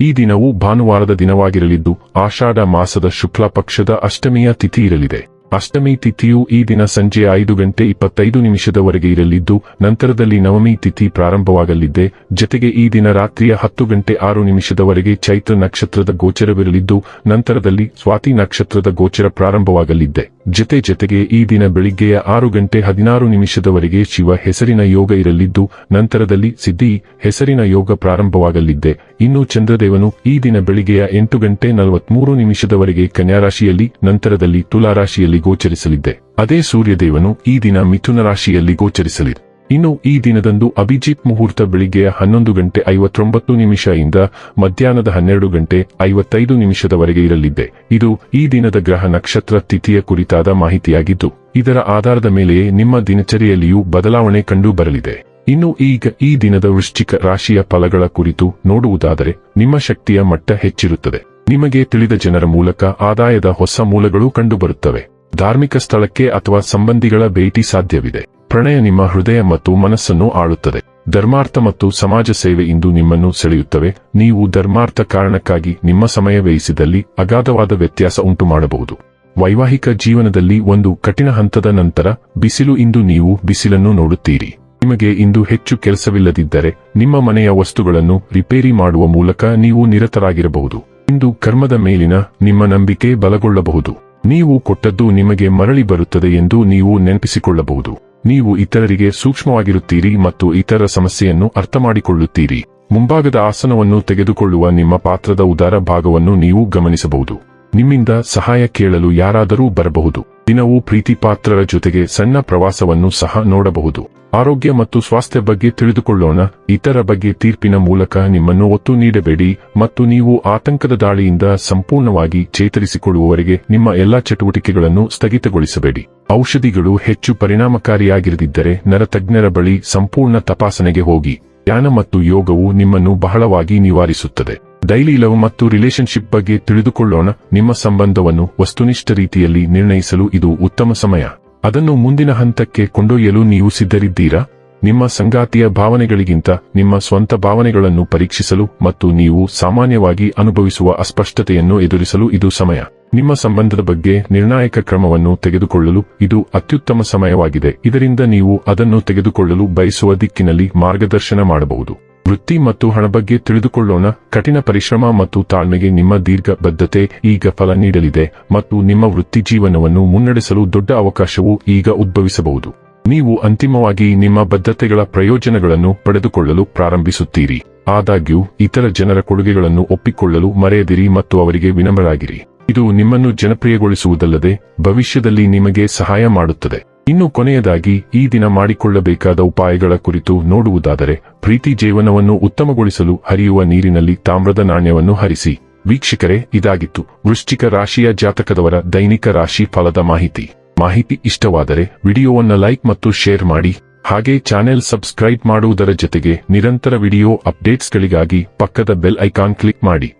ಈ ದಿನವು ಭಾನುವಾರದ ದಿನವಾಗಿರಲಿದ್ದು ಆಷಾಢ ಮಾಸದ ಶುಕ್ಲ ಪಕ್ಷದ ಅಷ್ಟಮಿಯ ತಿಥಿ ಇರಲಿದೆ. ಅಷ್ಟಮಿ ತಿಥಿಯು ಈ ದಿನ ಸಂಜೆ ಐದು ಗಂಟೆ ಇಪ್ಪತ್ತೈದು ನಿಮಿಷದವರೆಗೆ ಇರಲಿದ್ದು, ನಂತರದಲ್ಲಿ ನವಮಿ ತಿಥಿ ಪ್ರಾರಂಭವಾಗಲಿದೆ. ಜತೆಗೆ ಈ ದಿನ ರಾತ್ರಿಯ ಹತ್ತು ಗಂಟೆ ಆರು ನಿಮಿಷದವರೆಗೆ ಚೈತ್ರ ನಕ್ಷತ್ರದ ಗೋಚರವಿರಲಿದ್ದು, ನಂತರದಲ್ಲಿ ಸ್ವಾತಿ ನಕ್ಷತ್ರದ ಗೋಚರ ಪ್ರಾರಂಭವಾಗಲಿದೆ. ಜತೆ ಜತೆಗೆ ಈ ದಿನ ಬೆಳಿಗ್ಗೆಯ ಆರು ಗಂಟೆ ಹದಿನಾರು ನಿಮಿಷದವರೆಗೆ ಶಿವ ಹೆಸರಿನ ಯೋಗ ಇರಲಿದ್ದು, ನಂತರದಲ್ಲಿ ಸಿದ್ಧಿ ಹೆಸರಿನ ಯೋಗ ಪ್ರಾರಂಭವಾಗಲಿದೆ. ಇನ್ನು ಚಂದ್ರದೇವನು ಈ ದಿನ ಬೆಳಿಗ್ಗೆಯ ಎಂಟು ಗಂಟೆ ನಲವತ್ಮೂರು ನಿಮಿಷದವರೆಗೆ ಕನ್ಯಾರಾಶಿಯಲ್ಲಿ, ನಂತರದಲ್ಲಿ ತುಲಾರಾಶಿಯಲ್ಲಿ ಗೋಚರಿಸಲಿದೆ ಅದೇ ಸೂರ್ಯದೇವನು ಈ ದಿನ ಮಿಥುನ ರಾಶಿಯಲ್ಲಿ ಗೋಚರಿಸಲಿದೆ. ಇನ್ನು ಈ ದಿನದಂದು ಅಭಿಜಿತ್ ಮುಹೂರ್ತ ಬೆಳಿಗ್ಗೆಯ ಹನ್ನೊಂದು ಗಂಟೆ ಐವತ್ತೊಂಬತ್ತು ನಿಮಿಷ ಇಂದ ಮಧ್ಯಾಹ್ನದ ಹನ್ನೆರಡು ಗಂಟೆ ಐವತ್ತೈದು ನಿಮಿಷದವರೆಗೆ ಇರಲಿದ್ದೆ. ಇದು ಈ ದಿನದ ಗ್ರಹ ನಕ್ಷತ್ರ ತಿಥಿಯ ಕುರಿತಾದ ಮಾಹಿತಿಯಾಗಿದ್ದು, ಇದರ ಆಧಾರದ ಮೇಲೆಯೇ ನಿಮ್ಮ ದಿನಚರಿಯಲ್ಲಿಯೂ ಬದಲಾವಣೆ ಕಂಡು ಬರಲಿದೆ ಇನ್ನು ಈಗ ಈ ದಿನದ ವೃಶ್ಚಿಕ ರಾಶಿಯ ಫಲಗಳ ಕುರಿತು ನೋಡುವುದಾದರೆ, ನಿಮ್ಮ ಶಕ್ತಿಯ ಮಟ್ಟ ಹೆಚ್ಚಿರುತ್ತದೆ. ನಿಮಗೆ ತಿಳಿದ ಜನರ ಮೂಲಕ ಆದಾಯದ ಹೊಸ ಮೂಲಗಳು ಕಂಡುಬರುತ್ತವೆ. ಧಾರ್ಮಿಕ ಸ್ಥಳಕ್ಕೆ ಅಥವಾ ಸಂಬಂಧಿಗಳ ಭೇಟಿ ಸಾಧ್ಯವಿದೆ. ಪ್ರಣಯ ನಿಮ್ಮ ಹೃದಯ ಮತ್ತು ಮನಸ್ಸನ್ನು ಆಳುತ್ತದೆ. ಧರ್ಮಾರ್ಥ ಮತ್ತು ಸಮಾಜ ಸೇವೆ ಇಂದು ನಿಮ್ಮನ್ನು ಸೆಳೆಯುತ್ತವೆ. ನೀವು ಧರ್ಮಾರ್ಥ ಕಾರಣಕ್ಕಾಗಿ ನಿಮ್ಮ ಸಮಯ ವ್ಯಯಿಸಿದಲ್ಲಿ ಅಗಾಧವಾದ ವ್ಯತ್ಯಾಸ ಉಂಟು ಮಾಡಬಹುದು ವೈವಾಹಿಕ ಜೀವನದಲ್ಲಿ ಒಂದು ಕಠಿಣ ಹಂತದ ನಂತರ ಬಿಸಿಲು ಇಂದು ನೀವು ಬಿಸಿಲನ್ನು ನೋಡುತ್ತೀರಿ. ನಿಮಗೆ ಇಂದು ಹೆಚ್ಚು ಕೆಲಸವಿಲ್ಲದಿದ್ದರೆ ನಿಮ್ಮ ಮನೆಯ ವಸ್ತುಗಳನ್ನು ರಿಪೇರಿ ಮಾಡುವ ಮೂಲಕ ನೀವು ನಿರತರಾಗಿರಬಹುದು. ಇಂದು ಕರ್ಮದ ಮೇಲಿನ ನಿಮ್ಮ ನಂಬಿಕೆ ಬಲಗೊಳ್ಳಬಹುದು. ನೀವು ಕೊಟ್ಟದ್ದು ನಿಮಗೆ ಮರಳಿ ಬರುತ್ತದೆ ಎಂದು ನೀವು ನೆನಪಿಸಿಕೊಳ್ಳಬಹುದು. ನೀವು ಇತರರಿಗೆ ಸೂಕ್ಷ್ಮವಾಗಿರುತ್ತೀರಿ ಮತ್ತು ಇತರ ಸಮಸ್ಯೆಯನ್ನು ಅರ್ಥಮಾಡಿಕೊಳ್ಳುತ್ತೀರಿ. ಮುಂಭಾಗದ ಆಸನವನ್ನು ತೆಗೆದುಕೊಳ್ಳುವ ನಿಮ್ಮ ಪಾತ್ರದ ಉದಾರ ಭಾಗವನ್ನು ನೀವು ಗಮನಿಸಬಹುದು. ನಿಮ್ಮಿಂದ ಸಹಾಯ ಕೇಳಲು ಯಾರಾದರೂ ಬರಬಹುದು. ದಿನವೂ ಪ್ರೀತಿ ಪಾತ್ರರ ಜೊತೆಗೆ ಸಣ್ಣ ಪ್ರವಾಸವನ್ನು ಸಹ ನೋಡಬಹುದು. ಆರೋಗ್ಯ ಮತ್ತು ಸ್ವಾಸ್ಥ್ಯ ಬಗ್ಗೆ ತಿಳಿದುಕೊಳ್ಳೋಣ. ಇತರ ಬಗ್ಗೆ ತೀರ್ಪಿನ ಮೂಲಕ ನಿಮ್ಮನ್ನು ಒತ್ತು ನೀಡಬೇಡಿ ಮತ್ತು ನೀವು ಆತಂಕದ ದಾಳಿಯಿಂದ ಸಂಪೂರ್ಣವಾಗಿ ಚೇತರಿಸಿಕೊಳ್ಳುವವರೆಗೆ ನಿಮ್ಮ ಎಲ್ಲಾ ಚಟುವಟಿಕೆಗಳನ್ನು ಸ್ಥಗಿತಗೊಳಿಸಬೇಡಿ. ಔಷಧಿಗಳು ಹೆಚ್ಚು ಪರಿಣಾಮಕಾರಿಯಾಗಿರದಿದ್ದರೆ ನರತಜ್ಞರ ಬಳಿ ಸಂಪೂರ್ಣ ತಪಾಸಣೆಗೆ ಹೋಗಿ. ಧ್ಯಾನ ಮತ್ತು ಯೋಗವು ನಿಮ್ಮನ್ನು ಬಹಳವಾಗಿ ನಿವಾರಿಸುತ್ತದೆ. ಡೈಲಿ ಲವ್ ಮತ್ತು ರಿಲೇಶನ್ಶಿಪ್ ಬಗ್ಗೆ ತಿಳಿದುಕೊಳ್ಳೋಣ. ನಿಮ್ಮ ಸಂಬಂಧವನ್ನು ವಸ್ತುನಿಷ್ಠ ರೀತಿಯಲ್ಲಿ ನಿರ್ಣಯಿಸಲು ಇದು ಉತ್ತಮ ಸಮಯ. ಅದನ್ನು ಮುಂದಿನ ಹಂತಕ್ಕೆ ಕೊಂಡೊಯ್ಯಲು ನೀವು ಸಿದ್ಧರಿದ್ದೀರಾ? ನಿಮ್ಮ ಸಂಗಾತಿಯ ಭಾವನೆಗಳಿಗಿಂತ ನಿಮ್ಮ ಸ್ವಂತ ಭಾವನೆಗಳನ್ನು ಪರೀಕ್ಷಿಸಲು ಮತ್ತು ನೀವು ಸಾಮಾನ್ಯವಾಗಿ ಅನುಭವಿಸುವ ಅಸ್ಪಷ್ಟತೆಯನ್ನು ಎದುರಿಸಲು ಇದು ಸಮಯ. ನಿಮ್ಮ ಸಂಬಂಧದ ಬಗ್ಗೆ ನಿರ್ಣಾಯಕ ಕ್ರಮವನ್ನು ತೆಗೆದುಕೊಳ್ಳಲು ಇದು ಅತ್ಯುತ್ತಮ ಸಮಯವಾಗಿದೆ. ಇದರಿಂದ ನೀವು ಅದನ್ನು ತೆಗೆದುಕೊಳ್ಳಲು ಬಯಸುವ ದಿಕ್ಕಿನಲ್ಲಿ ಮಾರ್ಗದರ್ಶನ ಮಾಡಬಹುದು. ವೃತ್ತಿ ಮತ್ತು ಹಣ ಬಗ್ಗೆ ತಿಳಿದುಕೊಳ್ಳೋಣ. ಕಠಿಣ ಪರಿಶ್ರಮ ಮತ್ತು ತಾಳ್ಮೆಗೆ ನಿಮ್ಮ ದೀರ್ಘ ಬದ್ಧತೆ ಈಗ ಫಲ ನೀಡಲಿದೆ ಮತ್ತು ನಿಮ್ಮ ವೃತ್ತಿ ಜೀವನವನ್ನು ಮುನ್ನಡೆಸಲು ದೊಡ್ಡ ಅವಕಾಶವು ಈಗ ಉದ್ಭವಿಸಬಹುದು. ನೀವು ಅಂತಿಮವಾಗಿ ನಿಮ್ಮ ಬದ್ಧತೆಗಳ ಪ್ರಯೋಜನಗಳನ್ನು ಪಡೆದುಕೊಳ್ಳಲು ಪ್ರಾರಂಭಿಸುತ್ತೀರಿ. ಆದಾಗ್ಯೂ, ಇತರ ಜನರ ಕೊಡುಗೆಗಳನ್ನು ಒಪ್ಪಿಕೊಳ್ಳಲು ಮರೆಯದಿರಿ ಮತ್ತು ಅವರಿಗೆ ವಿನಮ್ರರಾಗಿರಿ. ಇದು ನಿಮ್ಮನ್ನು ಜನಪ್ರಿಯಗೊಳಿಸುವುದಲ್ಲದೆ ಭವಿಷ್ಯದಲ್ಲಿ ನಿಮಗೆ ಸಹಾಯ ಮಾಡುತ್ತದೆ. ಇನ್ನು ಕೊನೆಯದಾಗಿ ಈ ದಿನ ಮಾಡಿಕೊಳ್ಳಬೇಕಾದ ಉಪಾಯಗಳ ಕುರಿತು ನೋಡುವುದಾದರೆ ಪ್ರೀತಿ ಜೀವನವನ್ನು ಉತ್ತಮಗೊಳಿಸಲು ಹರಿಯುವ ನೀರಿನಲ್ಲಿ ತಾಮ್ರದ ನಾಣ್ಯವನ್ನು ಹರಿಸಿ. ವೀಕ್ಷಕರೇ, ಇದಾಗಿತ್ತು. ವೃಶ್ಚಿಕ ರಾಶಿಯ ಜಾತಕದವರ ದೈನಿಕ ರಾಶಿ ಫಲದ ಮಾಹಿತಿ. ಮಾಹಿತಿ ಇಷ್ಟವಾದರೆ ವಿಡಿಯೋವನ್ನು ಲೈಕ್ ಮತ್ತು ಶೇರ್ ಮಾಡಿ. ಹಾಗೆ ಚಾನೆಲ್ ಸಬ್ಸ್ಕ್ರೈಬ್ ಮಾಡುವುದರ ಜೊತೆಗೆ ನಿರಂತರ ವಿಡಿಯೋ ಅಪ್ಡೇಟ್ಸ್ಗಳಿಗಾಗಿ ಪಕ್ಕದ ಬೆಲ್ ಐಕಾನ್ ಕ್ಲಿಕ್ ಮಾಡಿ.